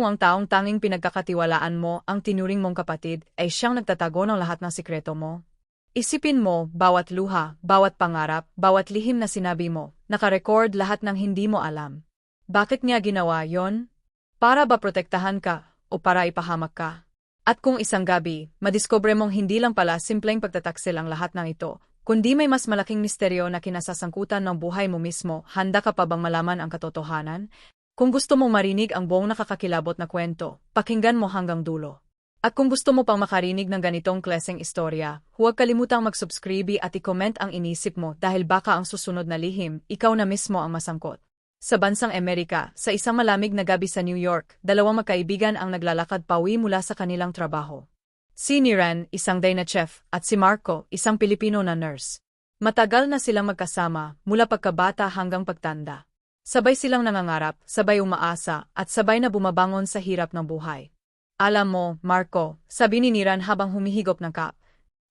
kung ang taong tanging pinagkakatiwalaan mo ang tinuring mong kapatid ay siyang nagtatago ng lahat ng sikreto mo? Isipin mo, bawat luha, bawat pangarap, bawat lihim na sinabi mo, nakarecord lahat ng hindi mo alam. Bakit niya ginawa yon? Para ba protektahan ka, o para ipahamak ka? At kung isang gabi, madiscover mong hindi lang pala simpleng pagtataksil ang lahat ng ito, kundi may mas malaking misteryo na kinasasangkutan ng buhay mo mismo, handa ka pa bang malaman ang katotohanan? Kung gusto mong marinig ang buong nakakakilabot na kwento, pakinggan mo hanggang dulo. At kung gusto mo pang makarinig ng ganitong klaseng istorya, huwag kalimutang mag-subscribe at i-comment ang inisip mo dahil baka ang susunod na lihim, ikaw na mismo ang masangkot. Sa bansang Amerika, sa isang malamig na gabi sa New York, dalawang magkaibigan ang naglalakad pawi mula sa kanilang trabaho. Si Niran, isang day na chef, at si Marco, isang Pilipino na nurse. Matagal na silang magkasama, mula pagkabata hanggang pagtanda. Sabay silang nangangarap, sabay umaasa, at sabay na bumabangon sa hirap ng buhay. Alam mo, Marco, sabi ni Niran habang humihigop ng kap.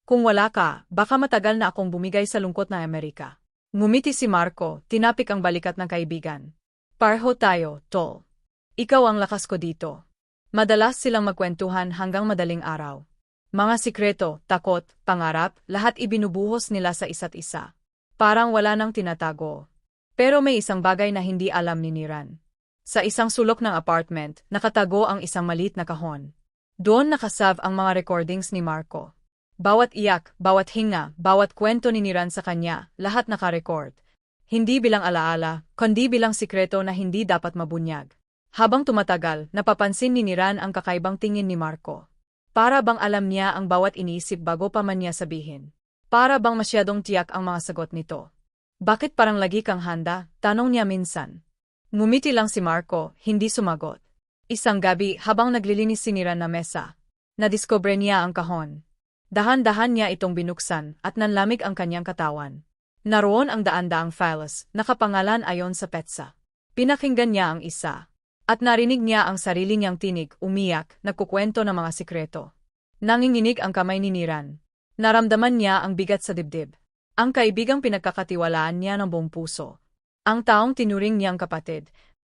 Kung wala ka, baka matagal na akong bumigay sa lungkot na Amerika. Ngumiti si Marco, tinapik ang balikat ng kaibigan. Parho tayo, tol. Ikaw ang lakas ko dito. Madalas silang magkwentuhan hanggang madaling araw. Mga sikreto, takot, pangarap, lahat ibinubuhos nila sa isa't isa. Parang wala nang tinatago. Pero may isang bagay na hindi alam ni Niran. Sa isang sulok ng apartment, nakatago ang isang malit na kahon. Doon nakasav ang mga recordings ni Marco. Bawat iyak, bawat hinga, bawat kwento ni Niran sa kanya, lahat nakarecord. Hindi bilang alaala, kundi bilang sikreto na hindi dapat mabunyag. Habang tumatagal, napapansin ni Niran ang kakaibang tingin ni Marco. Para bang alam niya ang bawat iniisip bago pa man niya sabihin. Para bang masyadong tiyak ang mga sagot nito. Bakit parang lagi kang handa? Tanong niya minsan. Ngumiti lang si Marco, hindi sumagot. Isang gabi habang naglilinis si Niran na mesa, nadiskubre niya ang kahon. Dahan-dahan niya itong binuksan at nanlamig ang kanyang katawan. Naroon ang daan-daang files, nakapangalan ayon sa petsa. Pinakinggan niya ang isa. At narinig niya ang sarili niyang tinig, umiyak, nagkukwento ng mga sikreto. Nanginginig ang kamay ni Niran. Naramdaman niya ang bigat sa dibdib. Ang kaibigang pinagkakatiwalaan niya ng buong puso, ang taong tinuring niyang kapatid,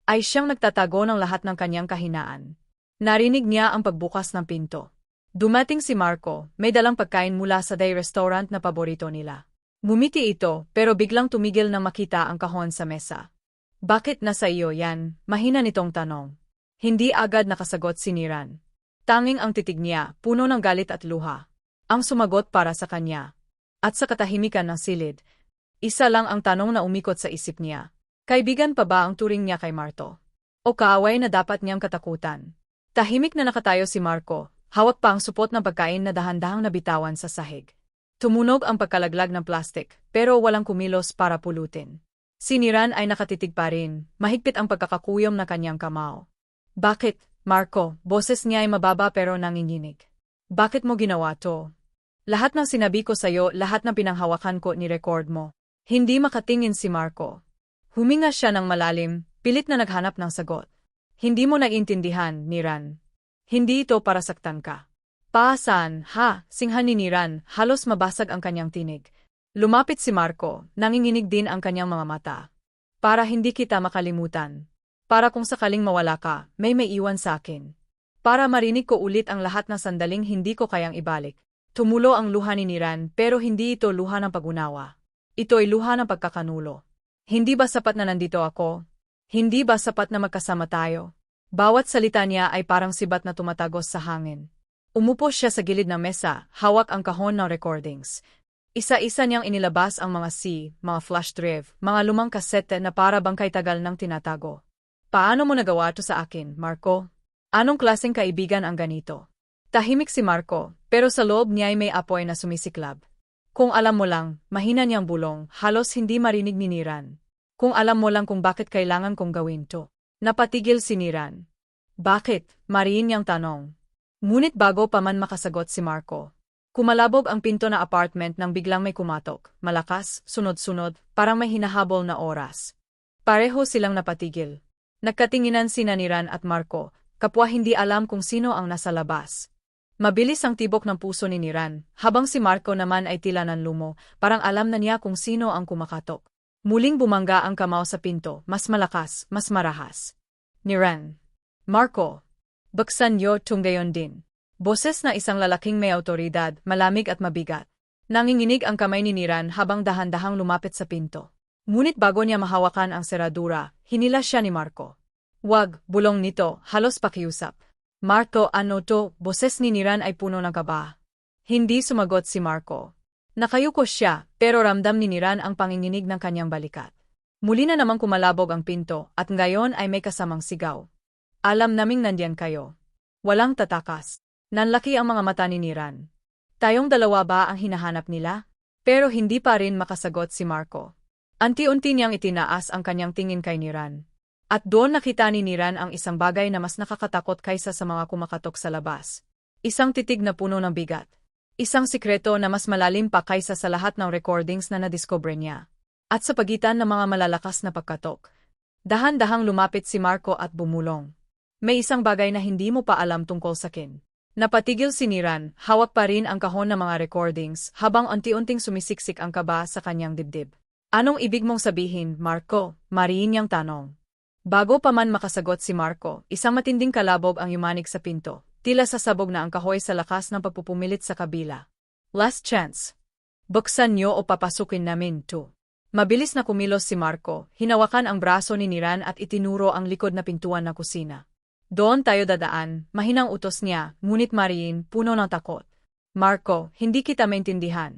ay siyang nagtatago ng lahat ng kanyang kahinaan. Narinig niya ang pagbukas ng pinto. Dumating si Marco, may dalang pagkain mula sa day restaurant na paborito nila. Ngumiti ito, pero biglang tumigil na makita ang kahon sa mesa. Bakit nasa iyo yan? Mahina nitong tanong. Hindi agad nakasagot si Niran. Tanging ang titig niya, puno ng galit at luha. Ang sumagot para sa kanya. At sa katahimikan ng silid, isa lang ang tanong na umikot sa isip niya. Kaibigan pa ba ang turing niya kay Marto? O kaaway na dapat niyang katakutan? Tahimik na nakatayo si Marco, hawak pa ang supot ng pagkain na dahan-dahang nabitawan sa sahig. Tumunog ang pagkalaglag ng plastik, pero walang kumilos para pulutin. Siniran ay nakatitig pa rin, mahigpit ang pagkakakuyom na kanyang kamao. Bakit, Marco, boses niya ay mababa pero nanginginig. Bakit mo ginawa to? Lahat ng sinabi ko sa'yo, lahat ng pinanghawakan ko ni record mo. Hindi makatingin si Marco. Huminga siya ng malalim, pilit na naghanap ng sagot. Hindi mo naiintindihan, Niran. Hindi ito para saktan ka. Paasan, ha, singhan ni Niran, halos mabasag ang kanyang tinig. Lumapit si Marco, nanginginig din ang kanyang mga mata. Para hindi kita makalimutan. Para kung sakaling mawala ka, may may iwan sa akin. Para marinig ko ulit ang lahat ng sandaling hindi ko kayang ibalik. Tumulo ang luha ni Niran pero hindi ito luha ng pagunawa. Ito ay luha ng pagkakanulo. Hindi ba sapat na nandito ako? Hindi ba sapat na magkasama tayo? Bawat salita niya ay parang sibat na tumatagos sa hangin. Umupo siya sa gilid ng mesa, hawak ang kahon ng recordings. Isa-isa niyang inilabas ang mga C, mga flash drive, mga lumang kasete na para bang kay tagal ng tinatago. Paano mo nagawa to sa akin, Marco? Anong klaseng kaibigan ang ganito? Tahimik si Marco, pero sa loob niya ay may apoy na sumisiklab. Kung alam mo lang, mahina niyang bulong, halos hindi marinig ni Niran. Kung alam mo lang kung bakit kailangan kong gawin to. Napatigil si Niran. Bakit? Mariin niyang tanong. Ngunit bago pa man makasagot si Marco. Kumalabog ang pinto na apartment nang biglang may kumatok, malakas, sunod-sunod, parang may hinahabol na oras. Pareho silang napatigil. Nagkatinginan si Niran at Marco, kapwa hindi alam kung sino ang nasa labas. Mabilis ang tibok ng puso ni Niran, habang si Marco naman ay tila nanlumo, parang alam na niya kung sino ang kumakatok. Muling bumangga ang kamao sa pinto, mas malakas, mas marahas. Niran. Marco. Baksan yo tunggayon din. Boses na isang lalaking may autoridad, malamig at mabigat. Nanginginig ang kamay ni Niran habang dahan-dahang lumapit sa pinto. Ngunit bago niya mahawakan ang seradura, hinila siya ni Marco. Wag, bulong nito, halos pakiusap. Marco, ano to, boses ni Niran ay puno ng kaba. Hindi sumagot si Marco. Nakayuko siya, pero ramdam ni Niran ang panginginig ng kanyang balikat. Muli na namang kumalabog ang pinto, at ngayon ay may kasamang sigaw. Alam naming nandiyan kayo. Walang tatakas. Nanlaki ang mga mata ni Niran. Tayong dalawa ba ang hinahanap nila? Pero hindi pa rin makasagot si Marco. Anti-unti niyang itinaas ang kanyang tingin kay Niran. At doon nakita ni Niran ang isang bagay na mas nakakatakot kaysa sa mga kumakatok sa labas. Isang titig na puno ng bigat. Isang sikreto na mas malalim pa kaysa sa lahat ng recordings na nadiscover niya. At sa pagitan ng mga malalakas na pagkatok. Dahan-dahang lumapit si Marco at bumulong. May isang bagay na hindi mo pa alam tungkol sa kin. Napatigil si Niran, hawak pa rin ang kahon ng mga recordings habang unti-unting sumisiksik ang kaba sa kanyang dibdib. Anong ibig mong sabihin, Marco? Mariin niyang tanong. Bago pa man makasagot si Marco, isang matinding kalabog ang yumanig sa pinto. Tila sasabog na ang kahoy sa lakas ng pagpupumilit sa kabila. Last chance. Buksan niyo o papasukin namin to. Mabilis na kumilos si Marco, hinawakan ang braso ni Niran at itinuro ang likod na pintuan ng kusina. Doon tayo dadaan, mahinang utos niya, ngunit Mariin, puno ng takot. Marco, hindi kita maintindihan.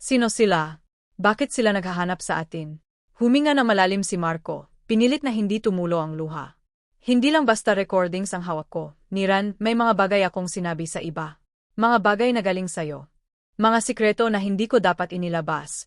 Sino sila? Bakit sila naghahanap sa atin? Huminga na malalim si Marco, pinilit na hindi tumulo ang luha. Hindi lang basta recordings ang hawak ko, Niran, may mga bagay akong sinabi sa iba. Mga bagay na galing sayo. Mga sikreto na hindi ko dapat inilabas.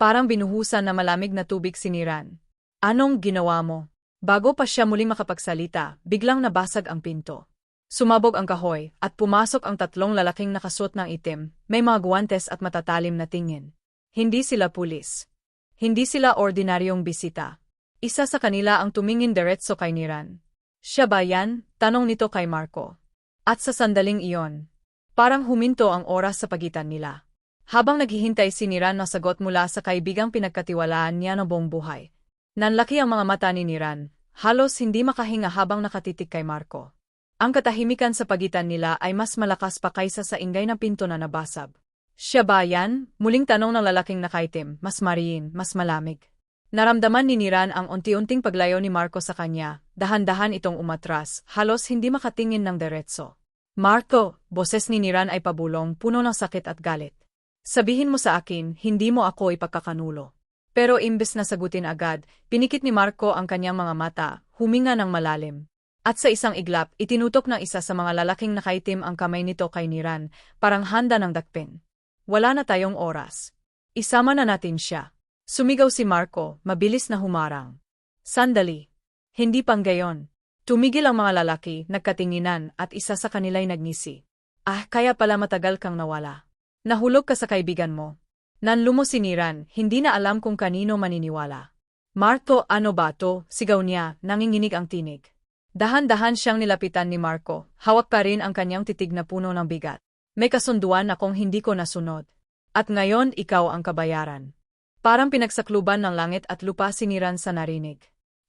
Parang binuhusan na malamig na tubig si Niran. Anong ginawa mo? Bago pa siya muling makapagsalita, biglang nabasag ang pinto. Sumabog ang kahoy, at pumasok ang tatlong lalaking nakasuot ng itim, may mga guwantes at matatalim na tingin. Hindi sila pulis. Hindi sila ordinaryong bisita. Isa sa kanila ang tumingin diretso kay Niran. Siya ba yan? Tanong nito kay Marco. At sa sandaling iyon, parang huminto ang oras sa pagitan nila. Habang naghihintay si Niran na sagot mula sa kaibigang pinagkatiwalaan niya ng buong buhay, Nanlaki ang mga mata ni Niran, halos hindi makahinga habang nakatitik kay Marco. Ang katahimikan sa pagitan nila ay mas malakas pa kaysa sa ingay ng pinto na nabasab. Siya ba yan? Muling tanong ng lalaking nakaitim, mas mariin, mas malamig. Naramdaman ni Niran ang unti-unting paglayo ni Marco sa kanya, dahan-dahan itong umatras, halos hindi makatingin ng diretso. Marco, boses ni Niran ay pabulong, puno ng sakit at galit. Sabihin mo sa akin, hindi mo ako ipagkakanulo. Pero imbes na sagutin agad, pinikit ni Marco ang kanyang mga mata, huminga ng malalim. At sa isang iglap, itinutok ng isa sa mga lalaking nakaitim ang kamay nito kay Niran, parang handa ng dakpin. Wala na tayong oras. Isama na natin siya. Sumigaw si Marco, mabilis na humarang. Sandali. Hindi pang gayon. Tumigil ang mga lalaki, nagkatinginan, at isa sa kanila'y nagngisi. Ah, kaya pala matagal kang nawala. Nahulog ka sa kaibigan mo, Nanlumo si Niran, hindi na alam kung kanino maniniwala. Marco, ano ba to? Sigaw niya, nanginginig ang tinig. Dahan-dahan siyang nilapitan ni Marco, hawak pa rin ang kanyang titig na puno ng bigat. May kasunduan akong hindi ko nasunod. At ngayon ikaw ang kabayaran. Parang pinagsakluban ng langit at lupa si Niran sa narinig.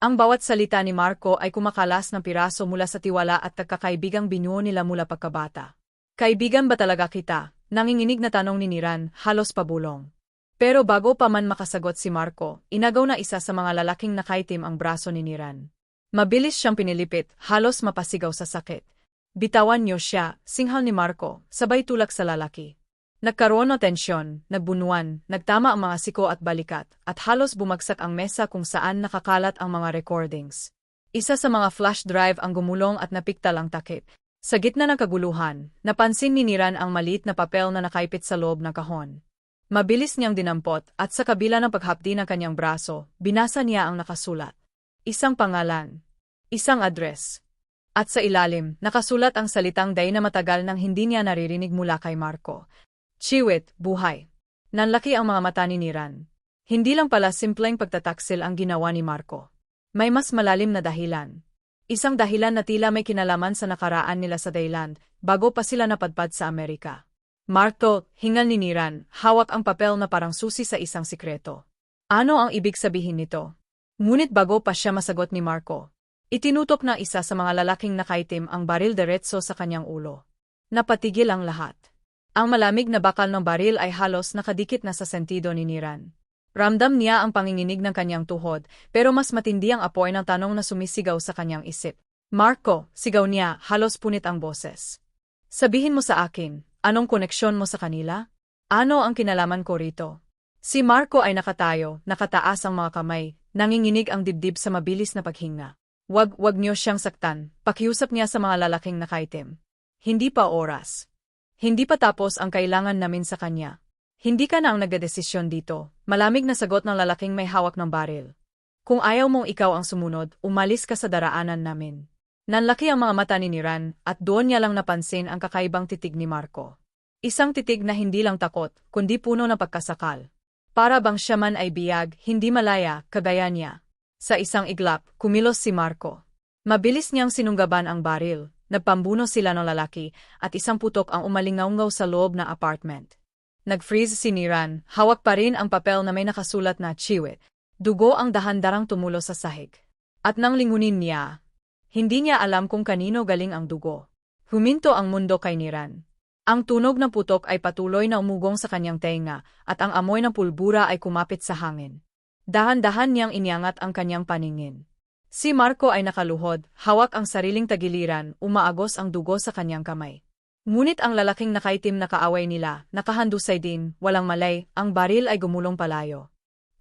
Ang bawat salita ni Marco ay kumakalas ng piraso mula sa tiwala at tagkakaibigang binuo nila mula pagkabata. Kaibigan ba talaga kita? Nanginginig na tanong ni Niran, halos pabulong. Pero bago pa man makasagot si Marco, inagaw na isa sa mga lalaking nakaitim ang braso ni Niran. Mabilis siyang pinilipit, halos mapasigaw sa sakit. Bitawan niyo siya, singhal ni Marco, sabay tulak sa lalaki. Nagkaroon ng tensyon, nagbunuan, nagtama ang mga siko at balikat, at halos bumagsak ang mesa kung saan nakakalat ang mga recordings. Isa sa mga flash drive ang gumulong at napiktal ang takip, sa gitna ng kaguluhan, napansin ni Niran ang maliit na papel na nakaipit sa loob ng kahon. Mabilis niyang dinampot at sa kabila ng paghapdi ng kanyang braso, binasa niya ang nakasulat. Isang pangalan. Isang address. At sa ilalim, nakasulat ang salitang day na matagal nang hindi niya naririnig mula kay Marco. Chiwit, buhay. Nanlaki ang mga mata ni Niran. Hindi lang pala simpleng pagtataksil ang ginawa ni Marco. May mas malalim na dahilan. Isang dahilan na tila may kinalaman sa nakaraan nila sa Thailand, bago pa sila napadpad sa Amerika. Marto, hingal ni Niran, hawak ang papel na parang susi sa isang sikreto. Ano ang ibig sabihin nito? Ngunit bago pa siya masagot ni Marco, Itinutok na isa sa mga lalaking nakaitim ang baril diretso sa kanyang ulo. Napatigil ang lahat. Ang malamig na bakal ng baril ay halos nakadikit na sa sentido ni Niran. Ramdam niya ang panginginig ng kanyang tuhod, pero mas matindi ang apoy ng tanong na sumisigaw sa kanyang isip. Marco, sigaw niya, halos punit ang boses. Sabihin mo sa akin, anong koneksyon mo sa kanila? Ano ang kinalaman ko rito? Si Marco ay nakatayo, nakataas ang mga kamay, nanginginig ang dibdib sa mabilis na paghinga. Wag, wag niyo siyang saktan, pakiusap niya sa mga lalaking nakaitim. Hindi pa oras. Hindi pa tapos ang kailangan namin sa kanya. Hindi ka na ang nagdedesisyon dito, malamig na sagot ng lalaking may hawak ng baril. Kung ayaw mong ikaw ang sumunod, umalis ka sa daraanan namin. Nanlaki ang mga mata ni Niran at doon niya lang napansin ang kakaibang titig ni Marco. Isang titig na hindi lang takot, kundi puno ng pagkasakal. Para bang siya man ay biyag, hindi malaya, kagaya niya. Sa isang iglap, kumilos si Marco. Mabilis niyang sinunggaban ang baril, nagpambuno sila ng lalaki, at isang putok ang umalingaungaw sa loob ng apartment. Nag-freeze si Niran, hawak pa rin ang papel na may nakasulat na Chiwit. Dugo ang dahan-darang tumulo sa sahig. At nang lingunin niya, hindi niya alam kung kanino galing ang dugo. Huminto ang mundo kay Niran. Ang tunog ng putok ay patuloy na umugong sa kanyang tenga, at ang amoy ng pulbura ay kumapit sa hangin. Dahan-dahan niyang iniangat ang kanyang paningin. Si Marco ay nakaluhod, hawak ang sariling tagiliran, umaagos ang dugo sa kanyang kamay. Ngunit ang lalaking nakaitim na kaaway nila, nakahandusay din, walang malay, ang baril ay gumulong palayo.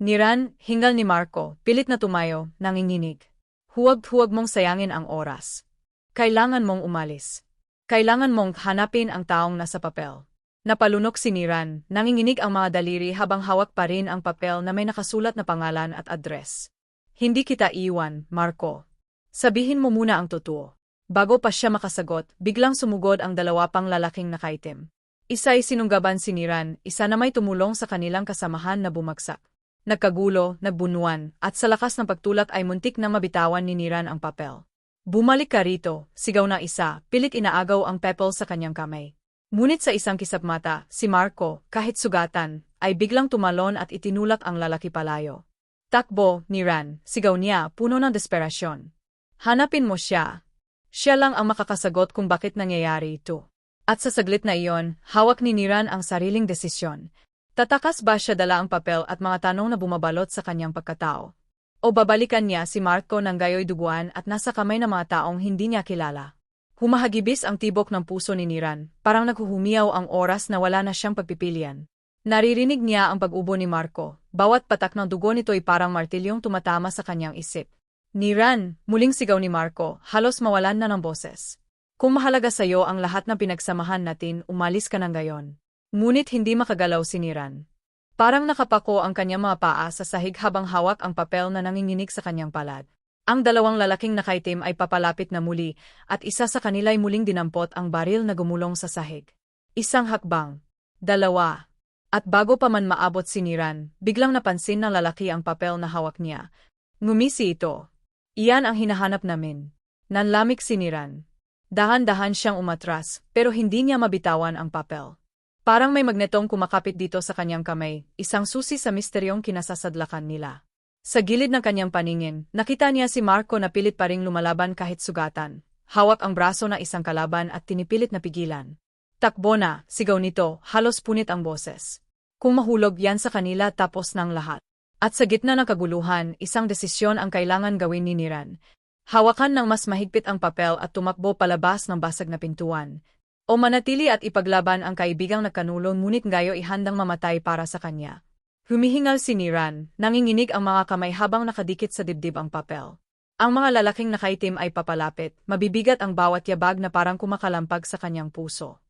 Niran, hingal ni Marco, pilit na tumayo, nanginginig. Huwag-huwag mong sayangin ang oras. Kailangan mong umalis. Kailangan mong hanapin ang taong nasa papel. Napalunok si Niran, nanginginig ang mga daliri habang hawak pa rin ang papel na may nakasulat na pangalan at address. Hindi kita iwan, Marco. Sabihin mo muna ang totoo. Bago pa siya makasagot, biglang sumugod ang dalawa pang lalaking nakaitim. Isa ay sinunggaban si Niran, isa na may tumulong sa kanilang kasamahan na bumagsak. Nagkagulo, nagbunuan, at sa lakas ng pagtulak ay muntik na mabitawan ni Niran ang papel. Bumalik ka rito, sigaw na isa, pilit inaagaw ang pepel sa kanyang kamay. Ngunit sa isang kisap mata, si Marco, kahit sugatan, ay biglang tumalon at itinulak ang lalaki palayo. Takbo, ni Ran, sigaw niya, puno ng desperasyon. Hanapin mo siya. Siya lang ang makakasagot kung bakit nangyayari ito. At sa saglit na iyon, hawak ni Niran ang sariling desisyon. Tatakas ba siya dala ang papel at mga tanong na bumabalot sa kanyang pagkatao? O babalikan niya si Marco ng gayoy duguan at nasa kamay ng mga taong hindi niya kilala? Humahagibis ang tibok ng puso ni Niran, parang naghuhumiyaw ang oras na wala na siyang pagpipilian. Naririnig niya ang pag-ubo ni Marco, bawat patak ng dugo nito ay parang martilyong tumatama sa kanyang isip. Niran, muling sigaw ni Marco, halos mawalan na ng boses. Kung mahalaga sa iyo ang lahat ng pinagsamahan natin, umalis ka ng gayon. Ngunit hindi makagalaw si Niran. Parang nakapako ang kanyang mga paa sa sahig habang hawak ang papel na nanginginig sa kanyang palad. Ang dalawang lalaking nakaitim ay papalapit na muli, at isa sa kanila ay muling dinampot ang baril na gumulong sa sahig. Isang hakbang. Dalawa. At bago pa man maabot si Niran, biglang napansin ng lalaki ang papel na hawak niya. Ngumisi ito. Iyan ang hinahanap namin. Nanlamik si Niran. Dahan-dahan siyang umatras, pero hindi niya mabitawan ang papel. Parang may magnetong kumakapit dito sa kanyang kamay, isang susi sa misteryong kinasasadlakan nila. Sa gilid ng kanyang paningin, nakita niya si Marco na pilit pa ring lumalaban kahit sugatan. Hawak ang braso na isang kalaban at tinipilit na pigilan. Takbo na, sigaw nito, halos punit ang boses. Kung mahulog yan sa kanila tapos ng lahat. At sa gitna ng kaguluhan, isang desisyon ang kailangan gawin ni Niran. Hawakan ng mas mahigpit ang papel at tumakbo palabas ng basag na pintuan. O manatili at ipaglaban ang kaibigang nagkanulong ngunit gayo ihandang mamatay para sa kanya. Humihingal si Niran, nanginginig ang mga kamay habang nakadikit sa dibdib ang papel. Ang mga lalaking nakaitim ay papalapit, mabibigat ang bawat yabag na parang kumakalampag sa kanyang puso.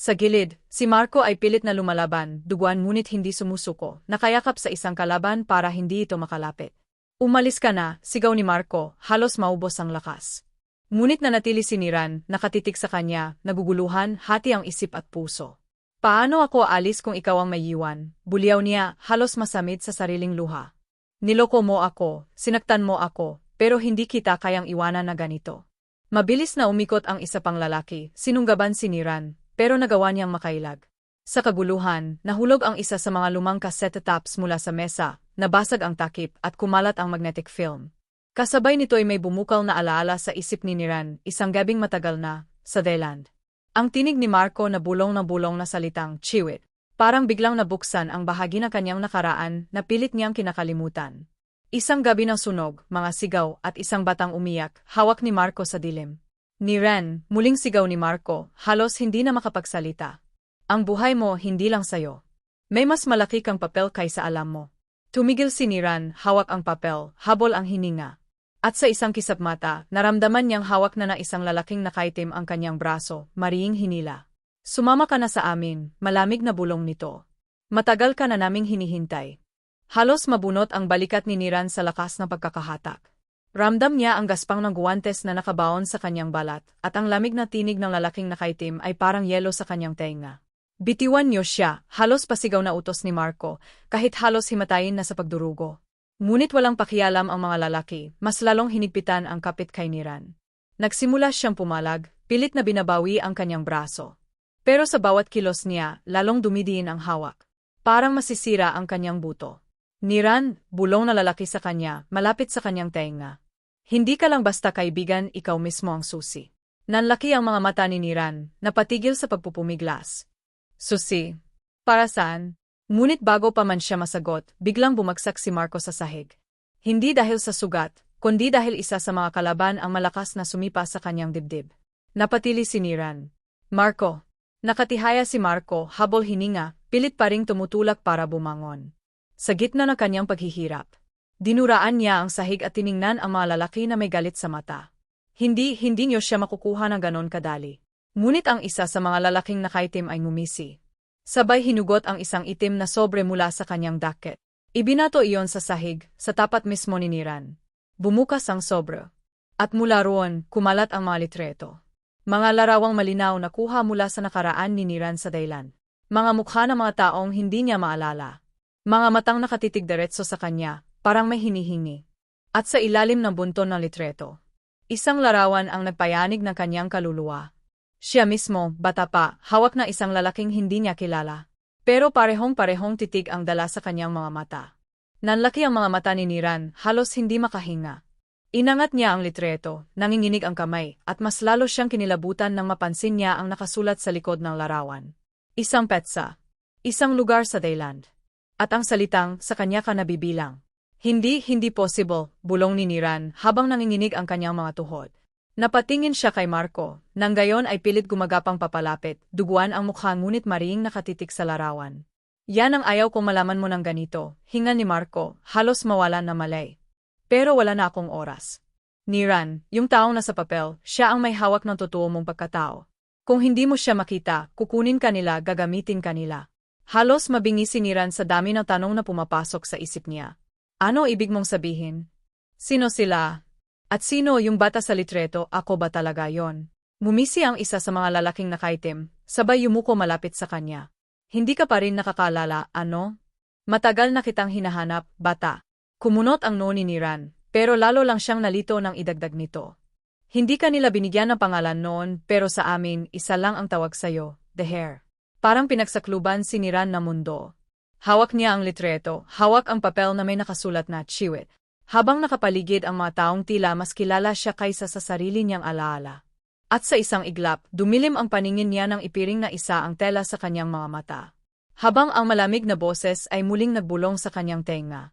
Sa gilid, si Marco ay pilit na lumalaban, duguan ngunit hindi sumusuko, nakayakap sa isang kalaban para hindi ito makalapit. Umalis ka na, sigaw ni Marco, halos maubos ang lakas. Ngunit nanatili si Niran, nakatitig sa kanya, naguguluhan, hati ang isip at puso. Paano ako aalis kung ikaw ang mayiwan? Bulyaw niya, halos masamid sa sariling luha. Niloko mo ako, sinaktan mo ako, pero hindi kita kayang iwanan na ganito. Mabilis na umikot ang isa pang lalaki, sinunggaban si Niran, pero nagawa niyang makailag. Sa kaguluhan, nahulog ang isa sa mga lumang cassette tapes mula sa mesa, nabasag ang takip at kumalat ang magnetic film. Kasabay nito ay may bumukal na alaala sa isip ni Niran, isang gabing matagal na, sa Thailand. Ang tinig ni Marco na bulong na bulong na salitang, Chiwit. Parang biglang nabuksan ang bahagi ng kanyang nakaraan na pilit niyang kinakalimutan. Isang gabi ng sunog, mga sigaw at isang batang umiyak, hawak ni Marco sa dilim. Ni Ren, muling sigaw ni Marco, halos hindi na makapagsalita. Ang buhay mo hindi lang sayo. May mas malaki kang papel kaysa alam mo. Tumigil si Niran, hawak ang papel, habol ang hininga. At sa isang kisap mata, naramdaman niyang hawak na na isang lalaking nakaitim ang kanyang braso, mariing hinila. Sumama ka na sa amin, malamig na bulong nito. Matagal ka na naming hinihintay. Halos mabunot ang balikat ni Niran sa lakas ng pagkakahatak. Ramdam niya ang gaspang ng guwantes na nakabaon sa kanyang balat, at ang lamig na tinig ng lalaking nakaitim ay parang yelo sa kanyang tenga. Bitiwan niyo siya, halos pasigaw na utos ni Marco, kahit halos himatayin na sa pagdurugo. Ngunit walang pakialam ang mga lalaki, mas lalong hinigpitan ang kapit kay Niran. Nagsimula siyang pumalag, pilit na binabawi ang kanyang braso. Pero sa bawat kilos niya, lalong dumidiin ang hawak. Parang masisira ang kanyang buto. Niran, bulong na lalaki sa kanya, malapit sa kanyang tenga. Hindi ka lang basta kaibigan, ikaw mismo ang susi. Nanlaki ang mga mata ni Niran, napatigil sa pagpupumiglas. Susi. Para saan? Ngunit bago pa man siya masagot, biglang bumagsak si Marco sa sahig. Hindi dahil sa sugat, kundi dahil isa sa mga kalaban ang malakas na sumipa sa kanyang dibdib. Napatili si Niran. Marco. Nakatihaya si Marco, habol hininga, pilit pa ring tumutulak para bumangon. Sa gitna ng kanyang paghihirap. Dinuraan niya ang sahig at tiningnan ang mga lalaki na may galit sa mata. Hindi, hindi niyo siya makukuha ng ganon kadali. Ngunit ang isa sa mga lalaking nakaitim ay ngumisi. Sabay hinugot ang isang itim na sobre mula sa kanyang daket. Ibinato iyon sa sahig, sa tapat mismo ni Niran. Bumukas ang sobre. At mula roon, kumalat ang mga litreto. Mga larawang malinaw na kuha mula sa nakaraan ni Niran sa Daylan. Mga mukha ng mga taong hindi niya maalala. Mga matang nakatitig diretso sa kanya, parang may hinihingi. At sa ilalim ng bunton ng litreto. Isang larawan ang nagpayanig ng kanyang kaluluwa. Siya mismo, bata pa, hawak na isang lalaking hindi niya kilala. Pero parehong-parehong titig ang dala sa kanyang mga mata. Nanlaki ang mga mata ni Niran, halos hindi makahinga. Inangat niya ang litreto, nanginginig ang kamay, at mas lalo siyang kinilabutan nang mapansin niya ang nakasulat sa likod ng larawan. Isang petsa. Isang lugar sa Thailand. At ang salitang, sa kanya ka nabibilang. Hindi, hindi possible, bulong ni Niran habang nanginginig ang kanyang mga tuhod. Napatingin siya kay Marco, nang gayon ay pilit gumagapang papalapit, duguan ang mukha ngunit mariing nakatitik sa larawan. Yan ang ayaw kong malaman mo ng ganito, hinga ni Marco, halos mawala na malay. Pero wala na akong oras. Niran, yung taong nasa papel, siya ang may hawak ng totoo mong pagkatao. Kung hindi mo siya makita, kukunin ka nila, gagamitin ka nila. Halos mabingi si Niran sa dami ng tanong na pumapasok sa isip niya. Ano ibig mong sabihin? Sino sila? At sino yung bata sa litreto, ako ba talaga yon? Mumisi ang isa sa mga lalaking nakaitim, sabay yumuko malapit sa kanya. Hindi ka pa rin nakakalala, ano? Matagal na kitang hinahanap, bata. Kumunot ang noo ni Niran, pero lalo lang siyang nalito ng idagdag nito. Hindi ka nila binigyan ng pangalan noon, pero sa amin, isa lang ang tawag sa'yo, The Hair. Parang pinagsakluban si Niran na mundo. Hawak niya ang litreto, hawak ang papel na may nakasulat na Chiwit, habang nakapaligid ang mga taong tila mas kilala siya kaysa sa sarili niyang alaala. At sa isang iglap, dumilim ang paningin niya nang ipiring na isa ang tela sa kanyang mga mata. Habang ang malamig na boses ay muling nagbulong sa kanyang tenga.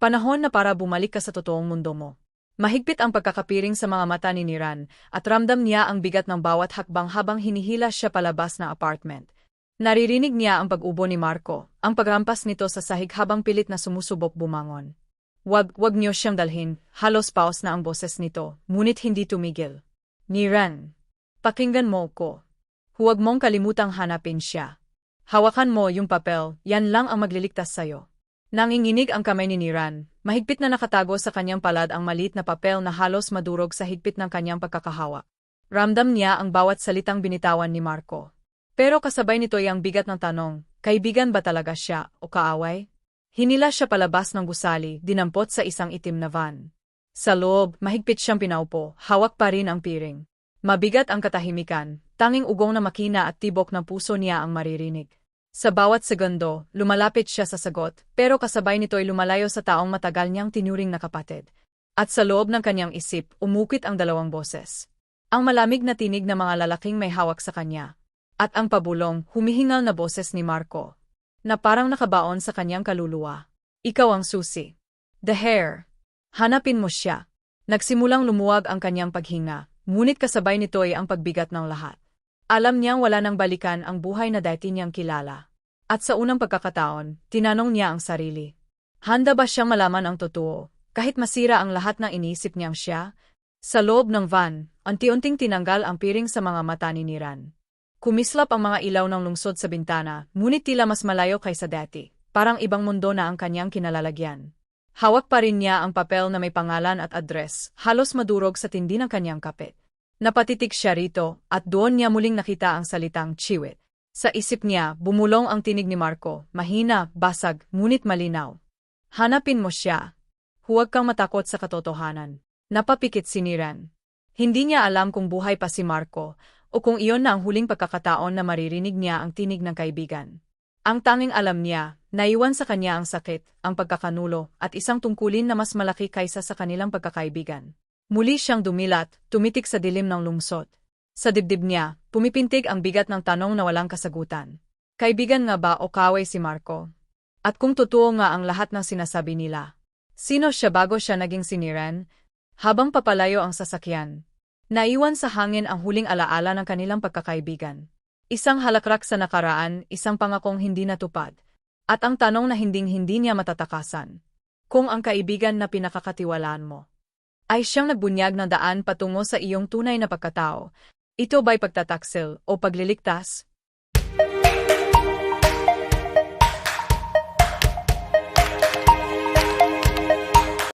Panahon na para bumalik ka sa totoong mundo mo. Mahigpit ang pagkakapiring sa mga mata ni Niran, at ramdam niya ang bigat ng bawat hakbang habang hinihila siya palabas na apartment. Naririnig niya ang pag-ubo ni Marco, ang pagrampas nito sa sahig habang pilit na sumusubok bumangon. Wag, wag niyo siyang dalhin, halos paos na ang boses nito, ngunit hindi tumigil. Niran, pakinggan mo ko. Huwag mong kalimutang hanapin siya. Hawakan mo yung papel, yan lang ang magliligtas sa'yo. Nanginginig ang kamay ni Niran, mahigpit na nakatago sa kanyang palad ang malit na papel na halos madurog sa higpit ng kanyang pagkakahawak. Ramdam niya ang bawat salitang binitawan ni Marco. Pero kasabay nito ay ang bigat ng tanong, kaibigan ba talaga siya o kaaway? Hinila siya palabas ng gusali, dinampot sa isang itim na van. Sa loob, mahigpit siyang pinaupo, hawak pa rin ang piring. Mabigat ang katahimikan, tanging ugong na makina at tibok ng puso niya ang maririnig. Sa bawat segundo, lumalapit siya sa sagot, pero kasabay nito'y lumalayo sa taong matagal niyang tinuring na kapatid. At sa loob ng kanyang isip, umukit ang dalawang boses. Ang malamig na tinig ng mga lalaking may hawak sa kanya. At ang pabulong, humihingal na boses ni Marco. Na parang nakabaon sa kanyang kaluluwa. Ikaw ang susi. The hair. Hanapin mo siya. Nagsimulang lumuwag ang kanyang paghinga, ngunit kasabay nito ay ang pagbigat ng lahat. Alam niyang wala nang balikan ang buhay na dati niyang kilala. At sa unang pagkakataon, tinanong niya ang sarili. Handa ba siyang malaman ang totoo, kahit masira ang lahat ng inisip niyang siya? Sa loob ng van, unti-unting tinanggal ang piring sa mga mata ni Niran. Kumislap ang mga ilaw ng lungsod sa bintana, ngunit tila mas malayo kaysa dati, parang ibang mundo na ang kanyang kinalalagyan. Hawak pa rin niya ang papel na may pangalan at address, halos madurog sa tindi ng kanyang kapit. Napatitik siya rito, at doon niya muling nakita ang salitang chiwit. Sa isip niya, bumulong ang tinig ni Marco, mahina, basag, ngunit malinaw. Hanapin mo siya. Huwag kang matakot sa katotohanan. Napapikit si Niran. Hindi niya alam kung buhay pa si Marco, o kung iyon na ang huling pagkakataon na maririnig niya ang tinig ng kaibigan. Ang tanging alam niya, naiwan sa kanya ang sakit, ang pagkakanulo, at isang tungkulin na mas malaki kaysa sa kanilang pagkakaibigan. Muli siyang dumilat, tumitik sa dilim ng lungsod. Sa dibdib niya, pumipintig ang bigat ng tanong na walang kasagutan. Kaibigan nga ba o kaway si Marco? At kung totoo nga ang lahat ng sinasabi nila, sino siya bago siya naging siniran? Habang papalayo ang sasakyan, naiwan sa hangin ang huling alaala ng kanilang pagkakaibigan. Isang halakrak sa nakaraan, isang pangakong hindi natupad, at ang tanong na hinding-hindi niya matatakasan. Kung ang kaibigan na pinakakatiwalaan mo ay siyang nagbunyag ng daan patungo sa iyong tunay na pagkatao, ito ba'y pagtataksil o pagliligtas?